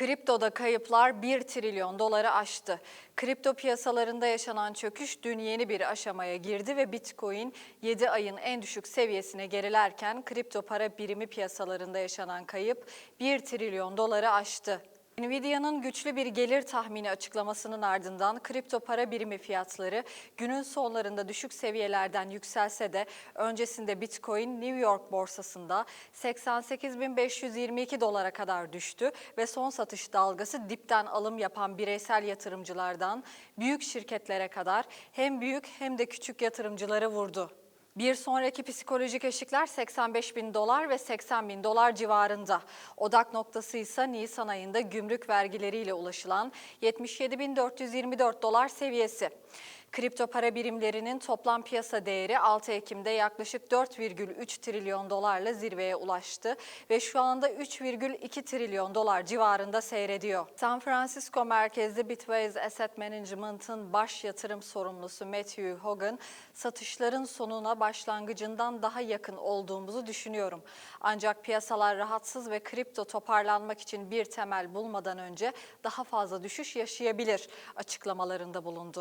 Kriptoda kayıplar 1 trilyon doları aştı. Kripto piyasalarında yaşanan çöküş dün yeni bir aşamaya girdi ve Bitcoin 7 ayın en düşük seviyesine gerilerken kripto para birimi piyasalarında yaşanan kayıp 1 trilyon doları aştı. Nvidia'nın güçlü bir gelir tahmini açıklamasının ardından kripto para birimi fiyatları günün sonlarında düşük seviyelerden yükselse de öncesinde Bitcoin New York borsasında 88.522 dolara kadar düştü ve son satış dalgası dipten alım yapan bireysel yatırımcılardan büyük şirketlere kadar hem büyük hem de küçük yatırımcıları vurdu. Bir sonraki psikolojik eşikler 85 bin dolar ve 80 bin dolar civarında. Odak noktası ise Nisan ayında gümrük vergileriyle ulaşılan 77.424 dolar seviyesi. Kripto para birimlerinin toplam piyasa değeri 6 Ekim'de yaklaşık 4,3 trilyon dolarla zirveye ulaştı ve şu anda 3,2 trilyon dolar civarında seyrediyor. San Francisco merkezli Bitwise Asset Management'ın baş yatırım sorumlusu Matthew Hogan, satışların sonuna başlangıcından daha yakın olduğumuzu düşünüyorum. Ancak piyasalar rahatsız ve kripto toparlanmak için bir temel bulmadan önce daha fazla düşüş yaşayabilir açıklamalarında bulundu.